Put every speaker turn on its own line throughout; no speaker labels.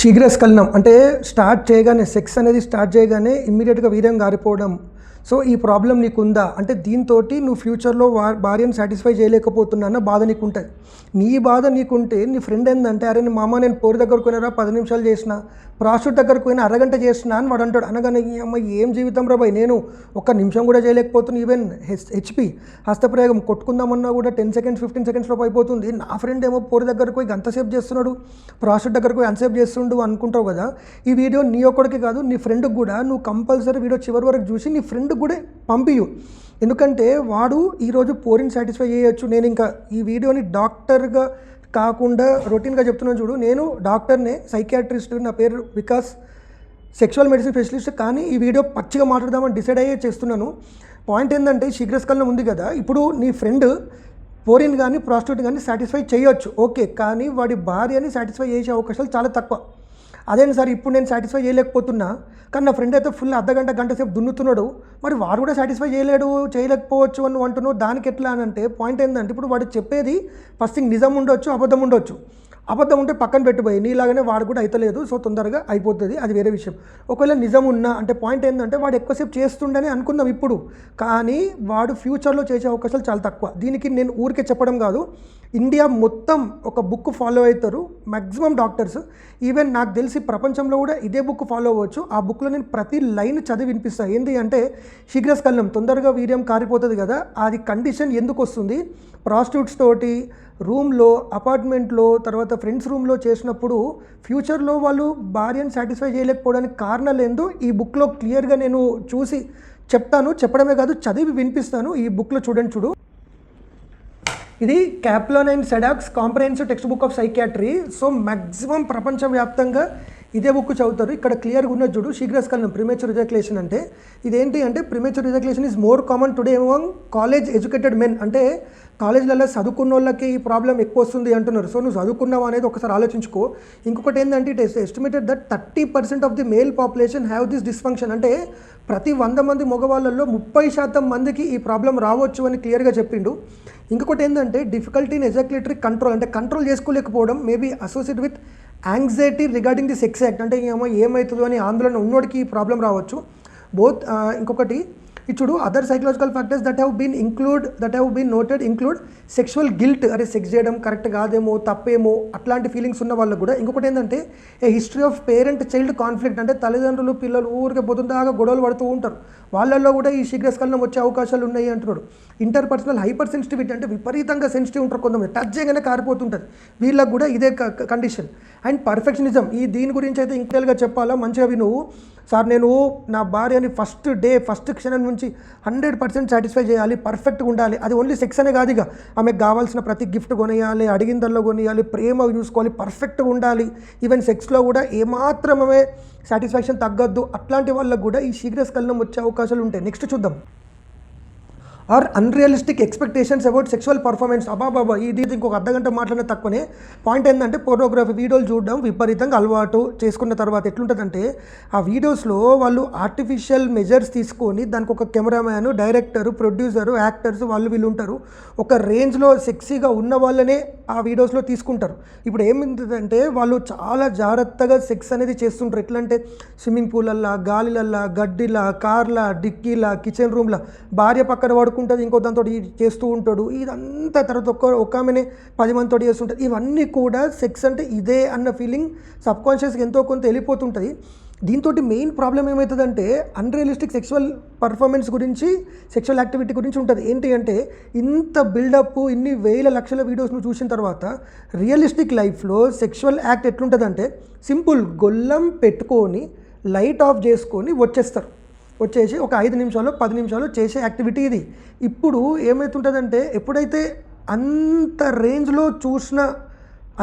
శీఘ్రస్ఖలనం అంటే స్టార్ట్ చేయగానే సెక్స్ అనేది స్టార్ట్ చేయగానే ఇమ్మీడియట్గా వీర్యం గారిపోవడం సో ఈ ప్రాబ్లం నీకుందా? అంటే దీంతో నువ్వు ఫ్యూచర్లో భార్యను సాటిస్ఫై చేయలేకపోతున్నా అన్న బాధ నీకు ఉంటుంది నీ బాధ నీకుంటే నీ ఫ్రెండ్ ఏంటంటే అరే నీ మామ నేను పోరు దగ్గరకు పోయినారా పది నిమిషాలు చేసిన ప్రాసూట్ దగ్గరకు పోయినా అరగంట చేసిన అని వాడు అంటాడు. అనగానే ఈ అమ్మ ఏం జీవితం రా నేను ఒక్క నిమిషం కూడా చేయలేకపోతున్నా ఈవెన్ హెచ్ హెచ్పి హస్తప్రయోగం కొట్టుకుందామన్నా కూడా టెన్ సెకండ్స్ ఫిఫ్టీన్ సెకండ్స్లో అయిపోతుంది. నా ఫ్రెండ్ ఏమో పోరు దగ్గరకు పోయి అంతసేపు చేస్తున్నాడు ప్రాస్టిట్యూట్ దగ్గరకు పోయి అంతసేపు చేస్తుండు అనుకుంటావు కదా ఈ వీడియో నీ ఒక్కడికి కాదు నీ ఫ్రెండ్కి కూడా నువ్వు కంపల్సరీ వీడియో చివరి వరకు చూసి నీ ఫ్రెండ్ ఫ్రెండ్కి కూడా పంపియు ఎందుకంటే వాడు ఈరోజు పోరిని సాటిస్ఫై చేయొచ్చు నేను ఇంకా ఈ వీడియోని డాక్టర్గా కాకుండా రొటీన్గా చెప్తున్నాను చూడు. నేను డాక్టర్నే సైకియాట్రిస్ట్ నా పేరు వికాస్ సెక్షువల్ మెడిసిన్ స్పెషలిస్ట్ కానీ ఈ వీడియో పచ్చిగా మాట్లాడదామని డిసైడ్ అయ్యే చేస్తున్నాను. పాయింట్ ఏంటంటే శీఘ్రస్కలనం ఉంది కదా. ఇప్పుడు నీ ఫ్రెండ్ పోరిన్ కానీ ప్రాస్టిట్యూట్ కానీ సాటిస్ఫై చేయొచ్చు. ఓకే కానీ వాడి భార్యని సాటిస్ఫై చేసే అవకాశాలు చాలా తక్కువ. అదేంటి సార్ ఇప్పుడు నేను సాటిస్ఫై చేయలేకపోతున్నా? కానీ నా ఫ్రెండ్ అయితే ఫుల్ అర్ధ గంట గంట సేపు దున్నుతున్నాడు. మరి వాడు కూడా సాటిస్ఫై చేయలేడు చేయలేకపోవచ్చు అని అంటున్నావు దానికి ఎట్లా అని అంటే పాయింట్ ఏంటంటే ఇప్పుడు వాడు చెప్పేది ఫస్ట్ థింగ్ నిజం ఉండొచ్చు అబద్ధం ఉండొచ్చు. అబద్ధం ఉంటే పక్కన పెట్టిపోయి నీలాగానే వాడు కూడా అయితలేదు సో తొందరగా అయిపోతుంది అది వేరే విషయం. ఒకవేళ నిజం ఉన్నా అంటే పాయింట్ ఏంటంటే వాడు ఎక్కువసేపు చేస్తుండని అనుకుందాం ఇప్పుడు. కానీ వాడు ఫ్యూచర్లో చేసే అవకాశాలు చాలా తక్కువ. దీనికి నేను ఊరికే చెప్పడం కాదు. ఇండియా మొత్తం ఒక బుక్ ఫాలో అవుతారు. మ్యాక్సిమం డాక్టర్స్ ఈవెన్ నాకు తెలిసి ప్రపంచంలో కూడా ఇదే బుక్ ఫాలో అవ్వచ్చు. ఆ బుక్లో నేను ప్రతి లైన్ చదివి వినిపిస్తాను ఏంటి అంటే శీఘ్రస్కలనం తొందరగా వీర్యం కారిపోతుంది కదా అది కండిషన్ ఎందుకు వస్తుంది? ప్రాస్టిట్యూట్స్ తోటి రూమ్లో అపార్ట్మెంట్లో తర్వాత ఫ్రెండ్స్ రూమ్లో చేసినప్పుడు ఫ్యూచర్లో వాళ్ళు భార్యను సాటిస్ఫై చేయలేకపోవడానికి కారణాలు ఏందో ఈ బుక్లో క్లియర్గా నేను చూసి చెప్తాను. చెప్పడమే కాదు చదివి వినిపిస్తాను. ఈ బుక్లో చూడండి చూడు. ఇది Kaplan and Sadock's comprehensive textbook of psychiatry so maximum ప్రపంచవ్యాప్తంగా ఇదే బుక్ చదువుతారు. ఇక్కడ క్లియర్గా ఉన్నది చూడు శీఘ్రస్కలనం ప్రిమేచర్ రిజక్లేషన్ అంటే ఇదేంటి అంటే premature ejaculation is more common today among college educated men అంటే కాలేజీలలో చదువుకున్న వాళ్ళకి ఈ ప్రాబ్లం ఎక్కువ వస్తుంది అంటున్నారు. సో నువ్వు చదువుకున్నావు అనేది ఒకసారి ఆలోచించుకో. ఇంకొకటి ఏంటంటే it estimated that thirty percent of the male population have this dysfunction అంటే ప్రతి వంద మంది మగవాళ్ళల్లో ముప్పై శాతం మందికి ఈ ప్రాబ్లం రావచ్చు అని క్లియర్గా చెప్పిండు. ఇంకొకటి ఏంటంటే డిఫికల్టీ ఇన్ ఎజాక్యులేటరీ కంట్రోల్ అంటే control చేసుకోలేకపోవడం maybe associate with anxiety regarding the sex act అంటే ఏమో ఏమవుతుందో అని ఆందోళన ఉన్నోడికి ప్రాబ్లం రావచ్చు. బోత్ ఇంకొకటి చూడు other psychological factors that have been include that have been noted include sexual guilt అరే సెక్స్ చేయడం కరెక్ట్ కాదేమో తప్పేమో అట్లాంటి ఫీలింగ్స్ ఉన్న వాళ్ళకు కూడా. ఇంకొకటి ఏంటంటే a history of parent child conflict అంటే తల్లిదండ్రులు పిల్లలు ఊరికే పొద్దుందాగా గొడవలు పడుతూ ఉంటారు. వాళ్ళల్లో కూడా ఈ శీఘ్రస్కలనం వచ్చే అవకాశాలు ఉన్నాయి అంటున్నాడు. ఇంటర్ పర్సనల్ హైపర్ సెన్సిటివిటీ అంటే విపరీతంగా సెన్సిటివ్ ఉంటారు కొంతమంది. టచ్ చేయగానే కారిపోతుంటుంది. వీళ్ళకి కూడా ఇదే కండిషన్ అండ్ పర్ఫెక్షనిజం ఈ దీని గురించి అయితే ఇంకేల్గా చెప్పాలా? మంచిగా అవి నువ్వు సార్ నేను నా భార్యని ఫస్ట్ డే ఫస్ట్ క్షణం నుంచి హండ్రెడ్ పర్సెంట్ సాటిస్ఫై చేయాలి పర్ఫెక్ట్గా ఉండాలి. అది ఓన్లీ సెక్స్ అనే కాదు ఇక. ఆమెకు కావాల్సిన ప్రతి గిఫ్ట్ కొనియాలి అడిగిందల్లో కొనియాలి ప్రేమ చూసుకోవాలి పర్ఫెక్ట్గా ఉండాలి. ఈవెన్ సెక్స్లో కూడా ఏమాత్రమే సాటిస్ఫాక్షన్ తగ్గద్దు. అట్లాంటి వాళ్ళకు కూడా ఈ శీఘ్రస్కలనం వచ్చే అవకాశాలు ఉంటాయి. నెక్స్ట్ చూద్దాం. Or unrealistic expectations about sexual performance. అబాబాబా ఇది ఇది అర్ధ గంట మాట్లాడిన తక్కువనే. పాయింట్ ఏంటంటే ఫోటోగ్రఫీ వీడియోలు చూడడం విపరీతంగా అలవాటు చేసుకున్న తర్వాత ఎట్లుంటుందంటే ఆ వీడియోస్లో వాళ్ళు ఆర్టిఫిషియల్ మెజర్స్ తీసుకొని దానికి ఒక కెమెరామ్యాన్ డైరెక్టర్ ప్రొడ్యూసర్ యాక్టర్స్ వాళ్ళు వీళ్ళు ఉంటారు ఒక రేంజ్లో సెక్సీగా ఉన్న వాళ్ళనే ఆ వీడియోస్లో తీసుకుంటారు. ఇప్పుడు ఏమిందంటే వాళ్ళు చాలా జాగ్రత్తగా సెక్స్ అనేది చేస్తుంటారు. ఎట్లా అంటే స్విమ్మింగ్ పూలల్లా గాలిలల్లా గడ్డిలా కార్లా డిక్కీలా కిచెన్ రూమ్లా భార్య పక్కన ఉంటుంది ఇంకో దాంతో చేస్తూ ఉంటాడు. ఇదంతా తర్వాత ఒక్క ఒక్క ఆమెనే పది మందితో చేస్తుంటుంది. ఇవన్నీ కూడా సెక్స్ అంటే ఇదే అన్న ఫీలింగ్ సబ్ కాన్షియస్గా ఎంతో కొంత వెళ్ళిపోతుంటుంది. దీంతో మెయిన్ ప్రాబ్లం ఏమవుతుందంటే అన్రియలిస్టిక్ సెక్షువల్ పర్ఫార్మెన్స్ గురించి సెక్షువల్ యాక్టివిటీ గురించి ఉంటుంది. ఏంటి అంటే ఇంత బిల్డప్ ఇన్ని వేల లక్షల వీడియోస్ను చూసిన తర్వాత రియలిస్టిక్ లైఫ్లో సెక్షువల్ యాక్ట్ ఎట్లుంటుందంటే సింపుల్ గొల్లం పెట్టుకొని లైట్ ఆఫ్ చేసుకొని వచ్చేస్తారు. వచ్చేసి ఒక ఐదు నిమిషాలు పది నిమిషాలు చేసే యాక్టివిటీ ఇది. ఇప్పుడు ఏమవుతుంటుందంటే ఎప్పుడైతే అంత రేంజ్లో చూసిన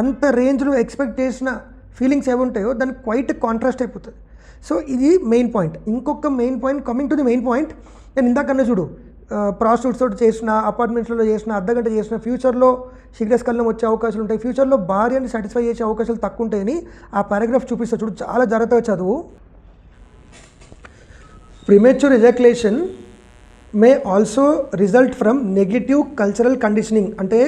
అంత రేంజ్లో ఎక్స్పెక్ట్ చేసిన ఫీలింగ్స్ ఏముంటాయో దానికి క్వైట్ కాంట్రాస్ట్ అయిపోతుంది. సో ఇది మెయిన్ పాయింట్. ఇంకొక main point coming to the main point నేను ఇందాకన్నా చూడు ప్రాస్టిట్యూట్స్ తోటి చేసిన అపార్ట్మెంట్స్లో చేసిన అర్ధగంట చేసిన ఫ్యూచర్లో శీఘ్రస్కలనం వచ్చే అవకాశాలు ఉంటాయి. ఫ్యూచర్లో భార్యని సాటిస్ఫై చేసే అవకాశాలు తక్కువ ఉంటాయని ఆ పారాగ్రాఫ్ చూపిస్తా. చూడు చాలా జాగ్రత్తగా చదువు. Premature ejaculation may also result from negative cultural conditioning అంటే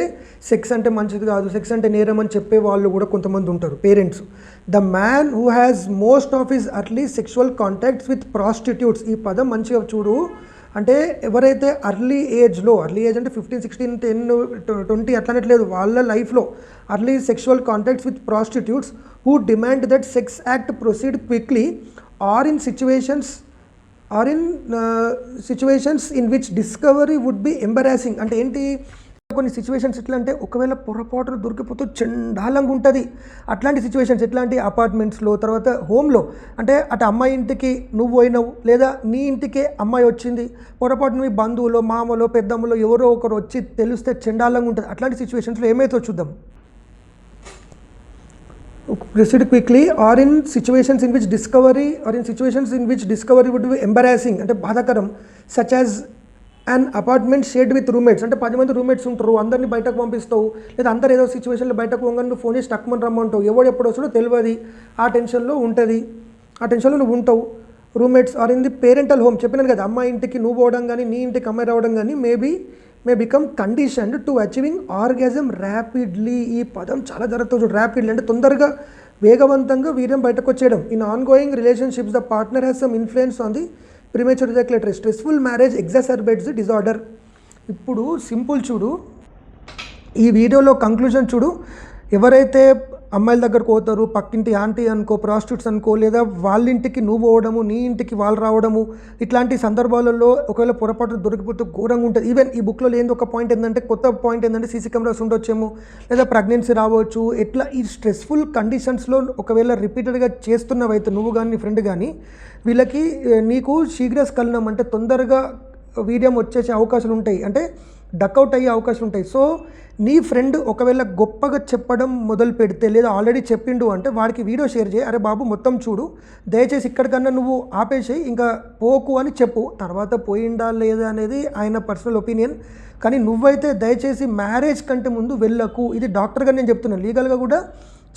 సెక్స్ అంటే మంచిది కాదు సెక్స్ అంటే నేరం అని చెప్పే వాళ్ళు కూడా కొంతమంది ఉంటారు parents the man who has most of his early sexual contacts with prostitutes ఈ పదం మంచిగా చూడు. అంటే ఎవరైతే అర్లీ ఏజ్లో అర్లీ ఏజ్ అంటే ఫిఫ్టీన్ సిక్స్టీన్ టెన్ ట్వంటీ అట్లనట్లేదు వాళ్ళ లైఫ్లో early sexual contacts with prostitutes who demand that sex act proceed quickly or in situations or in situations in which discovery would be embarrassing అంటే ఏంటి? కొన్ని situations ఎట్లా అంటే ఒకవేళ పొరపాటున దొరికిపోతే చండాలంగా ఉంటుంది. అట్లాంటి సిచ్యువేషన్స్ ఎట్లాంటి అపార్ట్మెంట్స్లో తర్వాత హోమ్లో అంటే అటు అమ్మాయి ఇంటికి నువ్వు పోయినావు లేదా నీ ఇంటికే అమ్మాయి వచ్చింది పొరపాటున మీ బంధువులో మామలో పెద్దమ్మలో ఎవరో ఒకరు వచ్చి తెలిస్తే చండాలంగా ఉంటుంది. అట్లాంటి సిచ్యువేషన్స్లో ఏమైతే చూద్దాం. Proceed quickly or in situations in which discovery or in situations in which discovery would be embarrassing అంటే బాధాకరం such as and apartment shared with roommates అంటే పది మంది రూమ్మేట్స్ ఉంటారు అందరినీ బయటకు పంపిస్తావు లేదా అందరు ఏదో సిచ్యువేషన్లో బయటకు పోగానే నువ్వు ఫోన్ చేసి టక్కుమని రమ్మంటావు ఎవడు ఎప్పుడు వస్తాడో తెలియదు ఆ టెన్షన్లో ఉంటుంది. ఆ టెన్షన్లో నువ్వు ఉంటావు. Roommates or in the parental home చెప్పినాను కదా అమ్మాయి ఇంటికి నువ్వు పోవడం కానీ నీ ఇంటికి అమ్మాయి రావడం కానీ maybe may become conditioned to achieving orgasm rapidly ఈ పదం చాలా జరుగుతుంది చూడు. ర్యాపిడ్లీ అంటే తొందరగా వేగవంతంగా వీర్యం బయటకు వచ్చేయడం. In ongoing relationships the partner has some influence on the premature ejaculatory stressful marriage exacerbates disorder ఇప్పుడు సింపుల్ చూడు. ఈ వీడియోలో కంక్లూజన్ చూడు. ఎవరైతే అమ్మాయిల దగ్గరకు పోతారు పక్కింటి ఆంటీ అనుకో ప్రాస్టిట్యూట్స్ అనుకో లేదా వాళ్ళ ఇంటికి నువ్వు పోవడము నీ ఇంటికి వాళ్ళు రావడము ఇట్లాంటి సందర్భాలలో ఒకవేళ పొరపాటు దొరికిపోతే ఘోరంగా ఉంటుంది. ఈవెన్ ఈ బుక్లో లేని ఒక పాయింట్ ఏంటంటే కొత్త పాయింట్ ఏంటంటే సీసీ కెమెరాస్ ఉండొచ్చేమో లేదా ప్రెగ్నెన్సీ రావచ్చు ఎట్లా ఈ స్ట్రెస్ఫుల్ కండిషన్స్లో ఒకవేళ రిపీటెడ్గా చేస్తున్నవైతే నువ్వు కానీ నీ ఫ్రెండ్ కానీ వీళ్ళకి నీకు శీఘ్ర స్కలనం అంటే తొందరగా వీర్యం వచ్చేసే అవకాశాలు ఉంటాయి. అంటే డక్అవుట్ అయ్యే అవకాశం ఉంటాయి. సో నీ ఫ్రెండ్ ఒకవేళ గొప్పగా చెప్పడం మొదలు పెడితే లేదా ఆల్రెడీ చెప్పిండు అంటే వాడికి వీడియో షేర్ చేయి. అరే బాబు మొత్తం చూడు. దయచేసి ఇక్కడికన్నా నువ్వు ఆపేసేయి ఇంకా పోకు అని చెప్పు. తర్వాత పోయిందా లేదా అనేది ఆయన పర్సనల్ ఒపీనియన్ కానీ నువ్వైతే దయచేసి మ్యారేజ్ కంటే ముందు వెళ్ళకు. ఇది డాక్టర్గా నేను చెప్తున్నాను లీగల్గా కూడా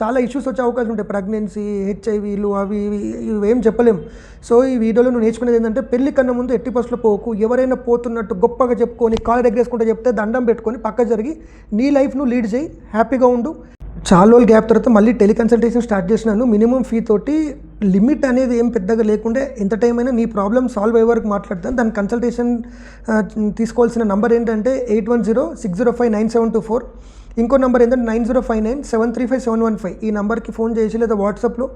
చాలా ఇష్యూస్ వచ్చే అవకాశం ఉంటాయి. ప్రెగ్నెన్సీ హెచ్ఐవీలు అవి ఇవి ఇవేం చెప్పలేం. సో ఈ వీడియోలో నువ్వు నేర్చుకునేది ఏంటంటే పెళ్ళి కన్నా ముందు ఎట్టి బస్సులో పోకు. ఎవరైనా పోతున్నట్టు గొప్పగా చెప్పుకొని కాలు ఎగ్గేసుకుంటే చెప్తే దండం పెట్టుకొని పక్క జరిగి నీ లైఫ్ను లీడ్ చేయి. హ్యాపీగా ఉండు. చాలా రోజులు గ్యాప్ తర్వాత మళ్ళీ టెలికన్సల్టేషన్ స్టార్ట్ చేసినాను. మినిమం ఫీ తోటి లిమిట్ అనేది ఏం పెద్దగా లేకుండా ఎంత టైం అయినా నీ ప్రాబ్లమ్ సాల్వ్ అయ్యే వరకు మాట్లాడతాను. దాని కన్సల్టేషన్ తీసుకోవాల్సిన నంబర్ ఏంటంటే eight one zero six zero five nine seven two four ఇంకో నెంబర్ ఏంటంటే nine zero five nine seven three five seven one five ఈ నెంబర్కి ఫోన్ చేసి లేదా వాట్సాప్లో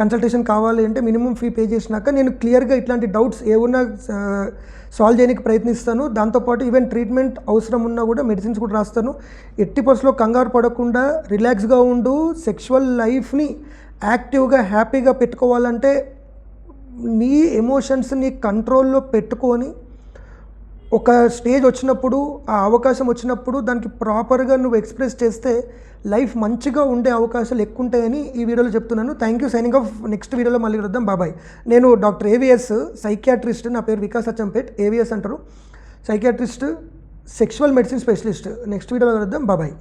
కన్సల్టేషన్ కావాలి అంటే మినిమం ఫీ పే చేసినాక నేను క్లియర్గా ఇట్లాంటి డౌట్స్ ఏమున్నా సాల్వ్ చేయడానికి ప్రయత్నిస్తాను. దాంతోపాటు ఈవెన్ ట్రీట్మెంట్ అవసరం ఉన్నా కూడా మెడిసిన్స్ కూడా రాస్తాను. ఎట్టి పర్స్లో కంగారు పడకుండా రిలాక్స్గా ఉండు. సెక్షువల్ లైఫ్ని యాక్టివ్గా హ్యాపీగా పెట్టుకోవాలంటే నీ ఎమోషన్స్ని కంట్రోల్లో పెట్టుకొని ఒక స్టేజ్ వచ్చినప్పుడు ఆ అవకాశం వచ్చినప్పుడు దానికి ప్రాపర్గా నువ్వు ఎక్స్ప్రెస్ చేస్తే లైఫ్ మంచిగా ఉండే అవకాశాలు ఎక్కువ ఉంటాయని ఈ వీడియోలో చెప్తున్నాను. Thank you signing off next వీడియోలో మళ్ళీ కలుద్దాం. బాబాయ్ నేను డాక్టర్ ఏవిఎస్ సైకియాట్రిస్ట్ నా పేరు వికాస్ అచ్చంపేట్ ఏవిఎస్ అంటారు. Psychiatrist sexual medicine specialist next వీడియోలో కలుద్దాం. బాబాయ్